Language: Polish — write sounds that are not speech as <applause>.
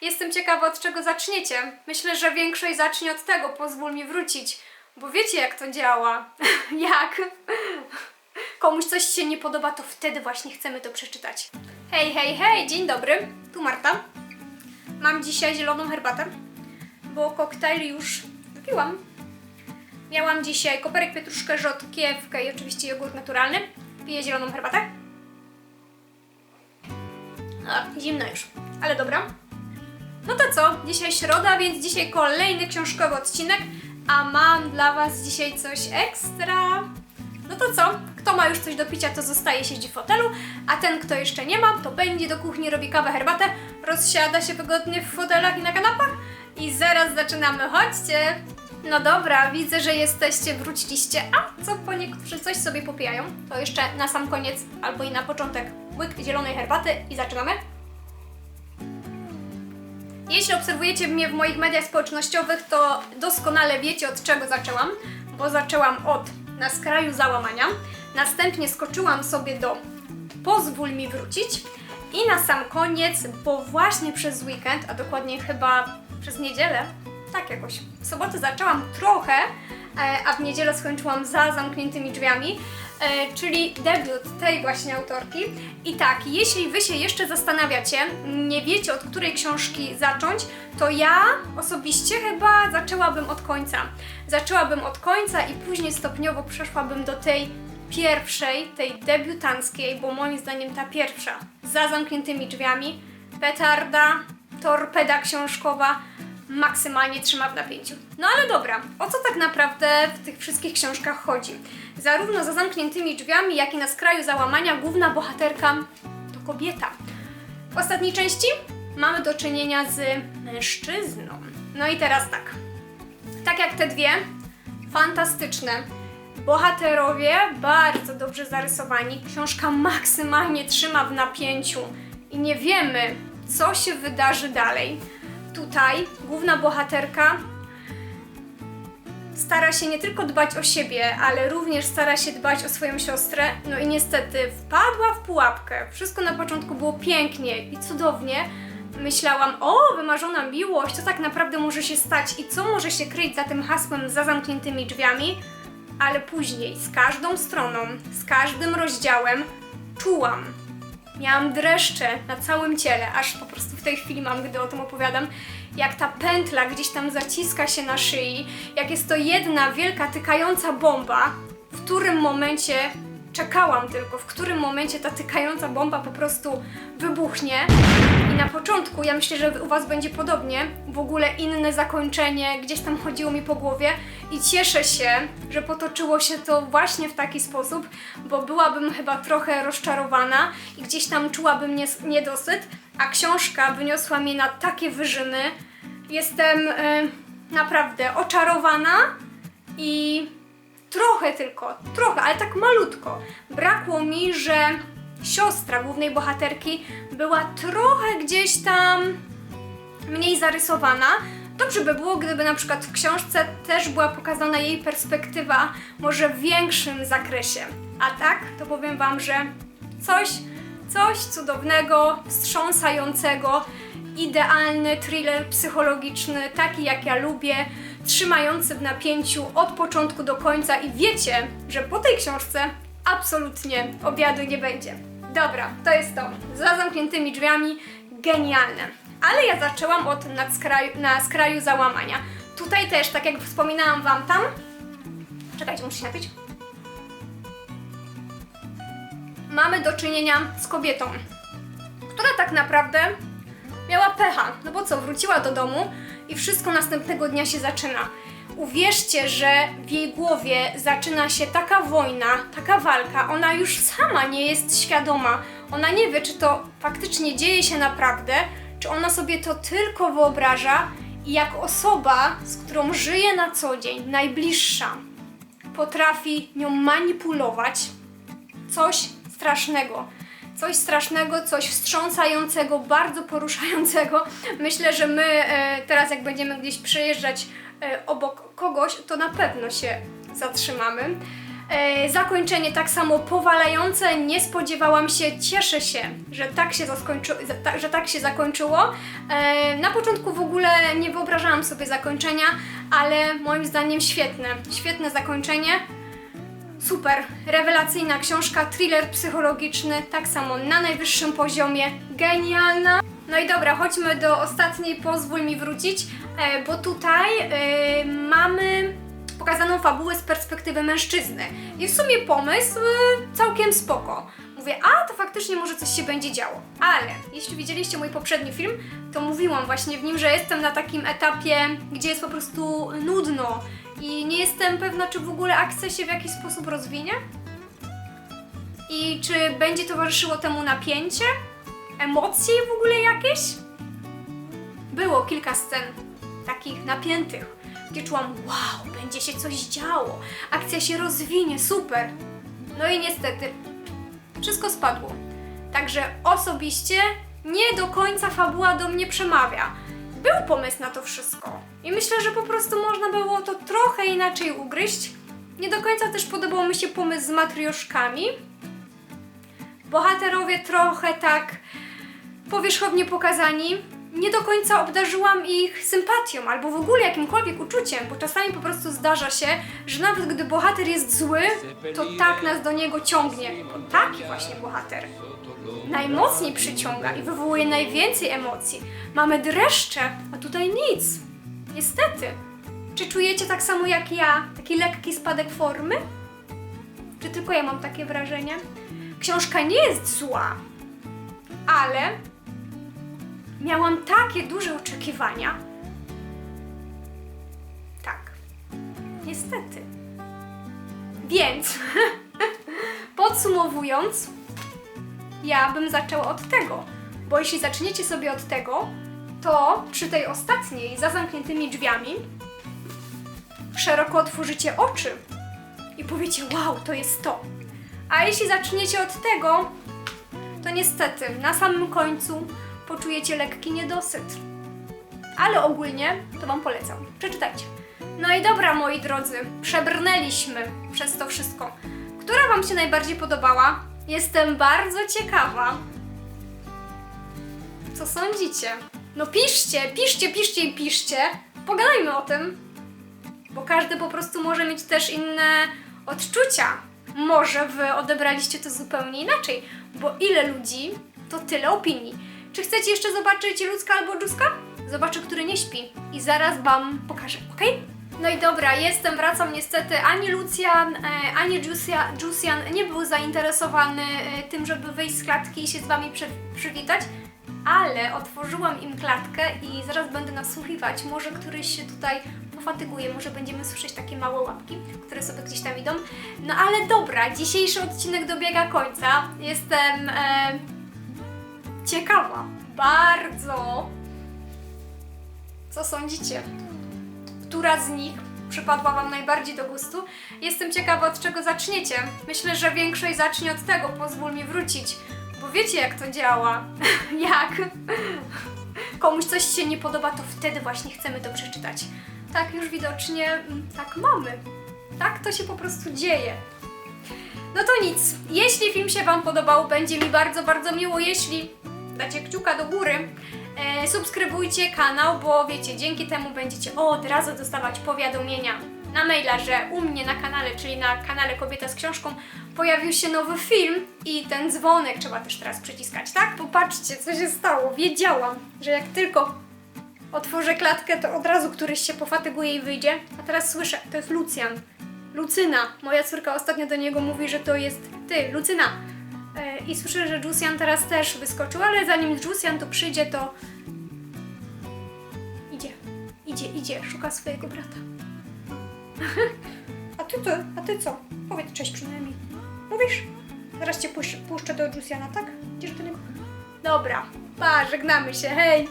Jestem ciekawa, od czego zaczniecie. Myślę, że większość zacznie od tego, pozwól mi wrócić. Bo wiecie, jak to działa. <laughs> jak? Komuś coś się nie podoba, to wtedy właśnie chcemy to przeczytać. Hej, hej, hej, dzień dobry. Tu Marta. Mam dzisiaj zieloną herbatę, bo koktajl już wypiłam. Miałam dzisiaj koperek, pietruszkę, rzodkiewkę i oczywiście jogurt naturalny. Piję zieloną herbatę. A, zimna już, ale dobra. No to co? Dzisiaj środa, więc dzisiaj kolejny książkowy odcinek, a mam dla Was dzisiaj coś ekstra. No to co? Kto ma już coś do picia, to zostaje, siedzi w fotelu, a ten, kto jeszcze nie ma, to będzie do kuchni, robi kawę, herbatę, rozsiada się wygodnie w fotelach i na kanapach i zaraz zaczynamy. Chodźcie! No dobra, widzę, że jesteście, wróciliście, a co po niektórzy coś sobie popijają, to jeszcze na sam koniec albo i na początek łyk zielonej herbaty i zaczynamy. Jeśli obserwujecie mnie w moich mediach społecznościowych, to doskonale wiecie od czego zaczęłam, bo zaczęłam od na skraju załamania, następnie skoczyłam sobie do pozwól mi wrócić i na sam koniec, bo właśnie przez weekend, a dokładnie chyba przez niedzielę, tak jakoś, w sobotę zaczęłam trochę, e, a w niedzielę skończyłam za zamkniętymi drzwiami, czyli debiut tej właśnie autorki. I tak, jeśli Wy się jeszcze zastanawiacie, nie wiecie od której książki zacząć, to ja osobiście chyba zaczęłabym od końca. Zaczęłabym od końca i później stopniowo przeszłabym do tej pierwszej, tej debiutanckiej, bo moim zdaniem ta pierwsza, za zamkniętymi drzwiami, petarda, torpeda książkowa, maksymalnie trzyma w napięciu. No ale dobra, o co tak naprawdę w tych wszystkich książkach chodzi? Zarówno za zamkniętymi drzwiami, jak i na skraju załamania główna bohaterka to kobieta. W ostatniej części mamy do czynienia z mężczyzną. No i teraz tak. Tak jak te dwie, fantastyczne. Bohaterowie bardzo dobrze zarysowani. Książka maksymalnie trzyma w napięciu i nie wiemy, co się wydarzy dalej. Tutaj główna bohaterka stara się nie tylko dbać o siebie, ale również stara się dbać o swoją siostrę. No i niestety wpadła w pułapkę. Wszystko na początku było pięknie i cudownie. Myślałam, o, wymarzona miłość, co tak naprawdę może się stać i co może się kryć za tym hasłem za zamkniętymi drzwiami. Ale później, z każdą stroną, z każdym rozdziałem czułam, Miałam dreszcze na całym ciele, aż po prostu w tej chwili mam, gdy o tym opowiadam, jak ta pętla gdzieś tam zaciska się na szyi, jak jest to jedna wielka tykająca bomba, w którym momencie czekałam tylko, w którym momencie ta tykająca bomba po prostu wybuchnie. Na początku, ja myślę, że u Was będzie podobnie, w ogóle inne zakończenie gdzieś tam chodziło mi po głowie i cieszę się, że potoczyło się to właśnie w taki sposób, bo byłabym chyba trochę rozczarowana i gdzieś tam czułabym nies- niedosyt, a książka wyniosła mnie na takie wyżyny. Jestem e, naprawdę oczarowana i trochę tylko, trochę, ale tak malutko. Brakło mi, że siostra głównej bohaterki była trochę gdzieś tam mniej zarysowana. Dobrze by było, gdyby na przykład w książce też była pokazana jej perspektywa, może w większym zakresie. A tak, to powiem Wam, że coś, coś cudownego, wstrząsającego, idealny thriller psychologiczny, taki jak ja lubię, trzymający w napięciu od początku do końca i wiecie, że po tej książce absolutnie obiadu nie będzie. Dobra, to jest to. Za zamkniętymi drzwiami, genialne. Ale ja zaczęłam od skraju, na skraju załamania. Tutaj też, tak jak wspominałam Wam tam... Czekajcie, muszę się napić. Mamy do czynienia z kobietą, która tak naprawdę miała pecha. No bo co, wróciła do domu i wszystko następnego dnia się zaczyna. Uwierzcie, że w jej głowie zaczyna się taka wojna, taka walka. Ona już sama nie jest świadoma. Ona nie wie, czy to faktycznie dzieje się naprawdę, czy ona sobie to tylko wyobraża i jak osoba, z którą żyje na co dzień, najbliższa, potrafi nią manipulować, coś strasznego. Coś strasznego, coś wstrząsającego, bardzo poruszającego. Myślę, że my e, teraz, jak będziemy gdzieś przejeżdżać e, obok kogoś, to na pewno się zatrzymamy. E, zakończenie tak samo powalające, nie spodziewałam się, cieszę się, że tak się, że tak się zakończyło. Na początku w ogóle nie wyobrażałam sobie zakończenia, ale moim zdaniem świetne, świetne zakończenie. Super, rewelacyjna książka, thriller psychologiczny, tak samo na najwyższym poziomie, genialna. No i dobra, chodźmy do ostatniej, pozwól mi wrócić, e, bo tutaj e, mamy pokazaną fabułę z perspektywy mężczyzny. I w sumie pomysł e, całkiem spoko. Mówię, a to faktycznie może coś się będzie działo. Ale jeśli widzieliście mój poprzedni film, to mówiłam właśnie w nim, że jestem na takim etapie, gdzie jest po prostu nudno i nie jestem pewna, czy w ogóle akcja się w jakiś sposób rozwinie. I czy będzie towarzyszyło temu napięcie? Emocje w ogóle jakieś? Było kilka scen takich napiętych, gdzie czułam, wow, będzie się coś działo, akcja się rozwinie, super. No i niestety, wszystko spadło. Także osobiście nie do końca fabuła do mnie przemawia. Był pomysł na to wszystko. I myślę, że po prostu można było to trochę inaczej ugryźć. Nie do końca też podobał mi się pomysł z matrioszkami. Bohaterowie trochę tak powierzchownie pokazani. Nie do końca obdarzyłam ich sympatią albo w ogóle jakimkolwiek uczuciem, bo czasami po prostu zdarza się, że nawet gdy bohater jest zły, to tak nas do niego ciągnie. Bo taki właśnie bohater najmocniej przyciąga i wywołuje najwięcej emocji. Mamy dreszcze, a tutaj nic. Niestety. Czy czujecie tak samo jak ja taki lekki spadek formy? Czy tylko ja mam takie wrażenie? Książka nie jest zła, ale miałam takie duże oczekiwania. Tak. Niestety. Więc, <laughs> podsumowując, ja bym zaczęła od tego, bo jeśli zaczniecie sobie od tego, to przy tej ostatniej, za zamkniętymi drzwiami, szeroko otworzycie oczy i powiecie, wow, to jest to. A jeśli zaczniecie od tego, to niestety na samym końcu poczujecie lekki niedosyt. Ale ogólnie to Wam polecam. Przeczytajcie. No i dobra, moi drodzy, przebrnęliśmy przez to wszystko. Która Wam się najbardziej podobała? Jestem bardzo ciekawa. Co sądzicie? No piszcie, piszcie, piszcie i piszcie. Pogadajmy o tym. Bo każdy po prostu może mieć też inne odczucia. Może wy odebraliście to zupełnie inaczej, bo ile ludzi, to tyle opinii. Czy chcecie jeszcze zobaczyć ludzka albo dżuska? Zobaczę, który nie śpi i zaraz wam pokażę, ok? No i dobra, jestem, wracam niestety. Ani Lucjan, e, ani Jusia, Jusian nie był zainteresowany e, tym, żeby wyjść z klatki i się z wami przy, przywitać, ale otworzyłam im klatkę i zaraz będę nasłuchiwać. Może któryś się tutaj pofatyguje, może będziemy słyszeć takie małe łapki, które sobie gdzieś tam idą. No ale dobra, dzisiejszy odcinek dobiega końca. Jestem e, ciekawa, bardzo. Co sądzicie? Która z nich przypadła Wam najbardziej do gustu? Jestem ciekawa, od czego zaczniecie. Myślę, że większość zacznie od tego, pozwól mi wrócić, bo wiecie jak to działa. <laughs> jak? Komuś coś się nie podoba, to wtedy właśnie chcemy to przeczytać. Tak już widocznie, mm, tak mamy. Tak to się po prostu dzieje. No to nic. Jeśli film się Wam podobał, będzie mi bardzo, bardzo miło, jeśli dacie kciuka do góry. E, subskrybujcie kanał, bo wiecie, dzięki temu będziecie od razu dostawać powiadomienia na maila, że u mnie na kanale, czyli na kanale Kobieta z Książką, pojawił się nowy film i ten dzwonek trzeba też teraz przyciskać, tak? Popatrzcie, co się stało. Wiedziałam, że jak tylko otworzę klatkę, to od razu któryś się pofatyguje i wyjdzie. A teraz słyszę, to jest Lucjan. Lucyna. Moja córka ostatnio do niego mówi, że to jest ty, Lucyna. E, I słyszę, że Jusian teraz też wyskoczył, ale zanim Jusian tu przyjdzie, to idzie, idzie, idzie, szuka swojego brata. <laughs> A ty co? A ty co? Powiedz cześć przynajmniej. Mówisz? Zaraz cię puszczę, do Jusiana, tak? Idziesz do niego? Dobra, pa, żegnamy się, hej!